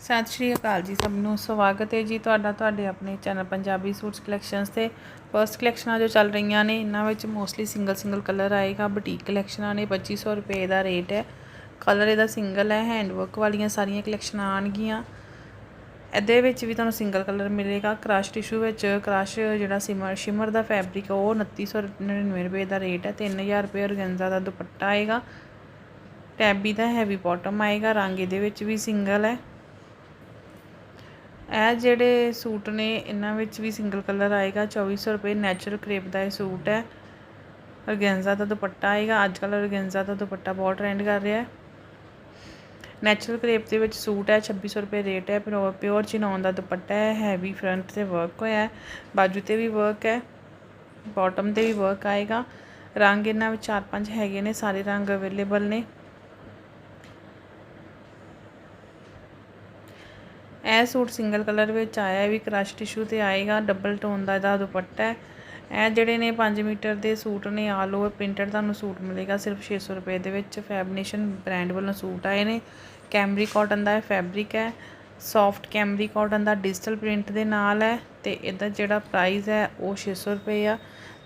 ਸਤਿ ਸ਼੍ਰੀ ਅਕਾਲ ਜੀ ਸਭ ਨੂੰ। ਸਵਾਗਤ ਹੈ ਜੀ ਤੁਹਾਡਾ ਤੁਹਾਡੇ ਆਪਣੇ ਚੈਨਲ ਪੰਜਾਬੀ ਸੂਟਸ ਕਲੈਕਸ਼ਨਸ ਤੇ। ਫਰਸਟ ਕਲੈਕਸ਼ਨਾਂ ਜੋ ਚੱਲ ਰਹੀਆਂ ਨੇ, ਇਹਨਾਂ ਵਿੱਚ ਮੋਸਟਲੀ ਸਿੰਗਲ ਸਿੰਗਲ ਕਲਰ ਆਏਗਾ। ਬੁਟੀਕ ਕਲੈਕਸ਼ਨਾਂ ਨੇ 2500 ਰੁਪਏ ਦਾ ਰੇਟ ਹੈ। ਕਲਰ ਇਹਦਾ ਸਿੰਗਲ ਹੈ ਹੈਂਡ ਵਰਕ ਵਾਲੀਆਂ ਸਾਰੀਆਂ ਕਲੈਕਸ਼ਨਾਂ ਆਣਗੀਆਂ ਇਹਦੇ ਵਿੱਚ ਵੀ ਤੁਹਾਨੂੰ ਸਿੰਗਲ ਕਲਰ ਮਿਲੇਗਾ। ਕ੍ਰਸ਼ ਟਿਸ਼ੂ ਵਿੱਚ ਕ੍ਰਸ਼ ਜਿਹੜਾ ਸਿਮਰ, ਸ਼ਿਮਰ ਦਾ ਫੈਬਰਿਕ ਉਹ 2999 ਰੁਪਏ ਦਾ ਰੇਟ ਹੈ। 3000 ਰੁਪਏ ਔਰਗੈਂਜ਼ਾ ਦਾ ਦੁਪੱਟਾ ਆਏਗਾ। ਟੈਬੀ ਦਾ ਹੈਵੀ ਬਾਟਮ ਆਏਗਾ। ਰੰਗ ਇਹਦੇ ਵਿੱਚ ਵੀ ਸਿੰਗਲ ਹੈ। ਇਹ ਜਿਹੜੇ ਸੂਟ ਨੇ, ਇਹਨਾਂ ਵਿੱਚ ਵੀ ਸਿੰਗਲ ਕਲਰ ਆਏਗਾ। 2400 ਰੁਪਏ ਨੈਚੁਰਲ ਕਰੇਪ ਦਾ ਇਹ ਸੂਟ ਹੈ। ਔਰਗੈਂਜ਼ਾ ਦਾ ਦੁਪੱਟਾ ਆਏਗਾ। ਅੱਜ ਕੱਲ੍ਹ ਔਰਗੈਂਜ਼ਾ ਦਾ ਦੁਪੱਟਾ ਬਹੁਤ ਟ੍ਰੈਂਡ ਕਰ ਰਿਹਾ ਹੈ। ਨੈਚੁਰਲ ਕਰੇਪ ਦੇ ਵਿੱਚ ਸੂਟ ਹੈ 2600 ਰੁਪਏ ਰੇਟ ਹੈ। ਪਿਓਰ ਪਿਓਰ ਚਿਨੌਨ ਦਾ ਦੁਪੱਟਾ ਹੈ ਹੈਵੀ ਫਰੰਟ ਤੇ ਵਰਕ ਹੋਇਆ ਹੈ। ਬਾਜੂ ਤੇ ਵੀ ਵਰਕ ਹੈ। ਬਾਟਮ ਤੇ ਵੀ ਵਰਕ ਆਏਗਾ। ਰੰਗ ਇਹਨਾਂ ਵਿੱਚ ਚਾਰ ਪੰਜ ਹੈਗੇ ਨੇ, ਸਾਰੇ ਰੰਗ ਅਵੇਲੇਬਲ ਨੇ। ਇਹ ਸੂਟ ਸਿੰਗਲ ਕਲਰ ਵਿੱਚ ਆਇਆ ਵੀ ਕ੍ਰਸ਼ ਟਿਸ਼ੂ ਤੇ ਆਏਗਾ ਡਬਲ ਟੋਨ ਦਾ ਇਹਦਾ ਦੁਪੱਟਾ ਹੈ। ਇਹ ਜਿਹੜੇ ਨੇ 5 ਮੀਟਰ ਦੇ ਸੂਟ ਨੇ ਆਲ ਓਵਰ ਪ੍ਰਿੰਟਡ ਤੁਹਾਨੂੰ ਸੂਟ ਮਿਲੇਗਾ, ਸਿਰਫ 600 ਰੁਪਏ ਦੇ ਵਿੱਚ ਫੈਬਨੇਸ਼ਨ ਬ੍ਰਾਂਡ ਵੱਲੋਂ ਸੂਟ ਆਏ ਨੇ। ਕੈਮਰੀ ਕਾਟਨ ਦਾ ਇਹ ਫੈਬਰਿਕ ਹੈ ਸੌਫਟ ਕੈਮਰੀ ਕਾਟਨ ਦਾ ਡਿਜੀਟਲ ਪ੍ਰਿੰਟ ਦੇ ਨਾਲ ਹੈ ਤੇ ਇਹਦਾ ਜਿਹੜਾ ਪ੍ਰਾਈਸ ਹੈ, ਉਹ 600 ਰੁਪਏ ਆ।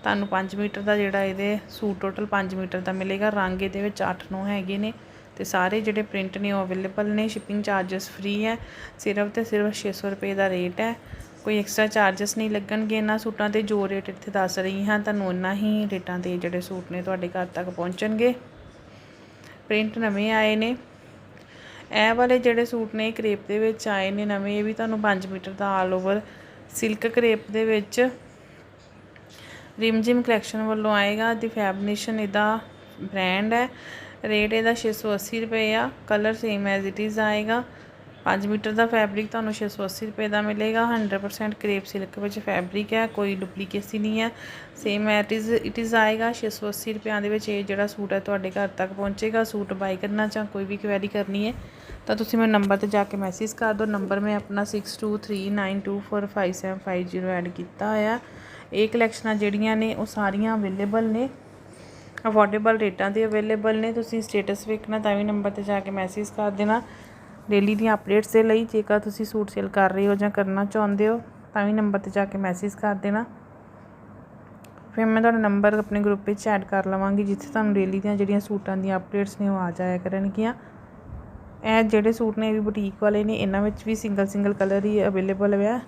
ਤੁਹਾਨੂੰ 5 ਮੀਟਰ ਦਾ ਜਿਹੜਾ ਇਹਦੇ ਸੂਟ ਟੋਟਲ 5 ਮੀਟਰ ਦਾ ਮਿਲੇਗਾ, ਰੰਗ ਇਹਦੇ ਵਿੱਚ 8-9 ਹੈਗੇ ਨੇ। ਤੇ ਸਾਰੇ ਜਿਹੜੇ ਪ੍ਰਿੰਟ ਨੇ ਉਹ ਅਵੇਲੇਬਲ ਨੇ ਸ਼ਿਪਿੰਗ ਚਾਰजेस ਫ੍ਰੀ ਹੈ, ਸਿਰਫ ਤੇ ਸਿਰਫ 600 ਰੁਪਏ ਦਾ ਰੇਟ ਹੈ। ਕੋਈ ਐਕਸਟਰਾ ਚਾਰजेस ਨਹੀਂ ਲੱਗਣਗੇ ਇਹਨਾਂ ਸੂਟਾਂ ਤੇ, ਜੋ ਰੇਟ ਇੱਥੇ ਦੱਸ ਰਹੀ ਹਾਂ, ਤੁਹਾਨੂੰ ਉਹਨਾਂ ਹੀ ਰੇਟਾਂ ਤੇ ਜਿਹੜੇ ਸੂਟ ਨੇ ਤੁਹਾਡੇ ਘਰ ਤੱਕ ਪਹੁੰਚਣਗੇ। ਪ੍ਰਿੰਟ ਨਵੇਂ ਆਏ ਨੇ। ਇਹ ਵਾਲੇ ਜਿਹੜੇ ਸੂਟ ਨੇ ਕ੍ਰੇਪ ਦੇ ਵਿੱਚ ਆਏ ਨੇ ਨਵੇਂ, ਇਹ ਵੀ ਤੁਹਾਨੂੰ 5 ਮੀਟਰ ਦਾ ਆਲ ਓਵਰ ਸਿਲਕ ਕ੍ਰੇਪ ਦੇ ਵਿੱਚ। ਰਿਮਜਿਮ ਕਲੈਕਸ਼ਨ ਵੱਲੋਂ ਆਏਗਾ ਦੀ ਫੈਬਨੇਸ਼ਨ ਇਹਦਾ ਬ੍ਰਾਂਡ ਹੈ। ਰੇਟ ਇਹਦਾ 680 ਰੁਪਏ ਆ। Colour same as it is ਆਏਗਾ। 5 ਮੀਟਰ ਦਾ ਫੈਬਰਿਕ ਤੁਹਾਨੂੰ 680 ਰੁਪਏ ਦਾ ਮਿਲੇਗਾ। 100% ਕ੍ਰੇਪ ਸਿਲਕ ਵਿੱਚ ਫੈਬਰਿਕ ਹੈ। ਕੋਈ ਡੁਪਲੀਕੇਸੀ ਨਹੀਂ ਹੈ। Same at is it is ਆਏਗਾ। 680 ਰੁਪਿਆਂ ਦੇ ਵਿੱਚ ਇਹ ਜਿਹੜਾ ਸੂਟ ਹੈ ਤੁਹਾਡੇ ਘਰ ਤੱਕ ਪਹੁੰਚੇਗਾ। ਸੂਟ ਬਾਈ ਕਰਨਾ ਜਾਂ ਕੋਈ ਵੀ ਕੁਐਰੀ ਕਰਨੀ ਹੈ, ਤਾਂ ਤੁਸੀਂ ਮੈਨੂੰ ਨੰਬਰ ਤੇ ਜਾ ਕੇ ਮੈਸੇਜ ਕਰ ਦਿਓ। ਨੰਬਰ ਮੈਂ ਆਪਣਾ 6239245750 ਐਡ ਕੀਤਾ ਹੋਇਆ। ਇਹ ਕਲੈਕਸ਼ਨਾਂ ਜਿਹੜੀਆਂ ਨੇ, ਉਹ ਸਾਰੀਆਂ ਅਵੇਲੇਬਲ ਨੇ। ਅਫੋਰਡੇਬਲ ਰੇਟਾਂ ਤੇ ਅਵੇਲੇਬਲ ਨੇ, ਤੁਸੀਂ ਸਟੇਟਸ ਵੇਖਣਾ ਤਾਂ ਵੀ ਨੰਬਰ ਤੇ ਜਾ ਕੇ ਮੈਸੇਜ ਕਰ ਦੇਣਾ। ਡੇਲੀ ਦੀਆਂ ਅਪਡੇਟਸ ਦੇ ਲਈ, ਜੇਕਰ ਤੁਸੀਂ ਸੂਟ ਸੇਲ ਕਰ ਰਹੇ ਹੋ ਜਾਂ ਕਰਨਾ ਚਾਹੁੰਦੇ ਹੋ, ਤਾਂ ਵੀ ਨੰਬਰ ਤੇ ਜਾ ਕੇ ਮੈਸੇਜ ਕਰ ਦੇਣਾ। ਫਿਰ ਮੈਂ ਤੁਹਾਡਾ ਨੰਬਰ ਆਪਣੇ ਗਰੁੱਪ ਵਿੱਚ ਐਡ ਕਰ ਲਵਾਂਗੀ, ਜਿੱਥੇ ਤੁਹਾਨੂੰ ਡੇਲੀ ਦੀਆਂ ਜਿਹੜੀਆਂ ਸੂਟਾਂ ਦੀਆਂ ਅਪਡੇਟਸ ਨੇ, ਉਹ ਆ ਜਾਇਆ ਕਰਨਗੀਆਂ। ਇਹ ਜਿਹੜੇ ਸੂਟ ਨੇ, ਇਹ ਵੀ ਬੁਟੀਕ ਵਾਲੇ ਨੇ, ਇਹਨਾਂ ਵਿੱਚ ਵੀ ਸਿੰਗਲ ਸਿੰਗਲ ਕਲਰ ਹੀ ਅਵੇਲੇਬਲ ਹੈ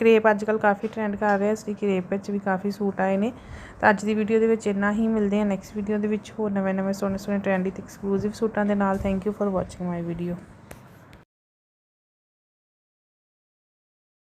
ਕਰੇਪ ਅੱਜ ਕੱਲ ਕਾਫੀ ਟ੍ਰੈਂਡ ਕਰ ਰਿਹਾ, ਇਸ ਲਈ ਕਰੇਪ ਵਿੱਚ ਵੀ ਕਾਫੀ ਸੂਟ ਆਏ ਨੇ। ਤਾਂ ਅੱਜ ਦੀ ਵੀਡੀਓ ਦੇ ਵਿੱਚ ਇੰਨਾ ਹੀ, ਮਿਲਦੇ ਆ ਨੈਕਸਟ ਵੀਡੀਓ ਦੇ ਵਿੱਚ ਹੋਰ ਨਵੇਂ ਨਵੇਂ ਸੋਹਣੇ ਸੋਹਣੇ ਟ੍ਰੈਂਡੀ ਤੇ ਐਕਸਕਲੂਸਿਵ ਸੂਟਾਂ ਦੇ ਨਾਲ। Thank you for watching my video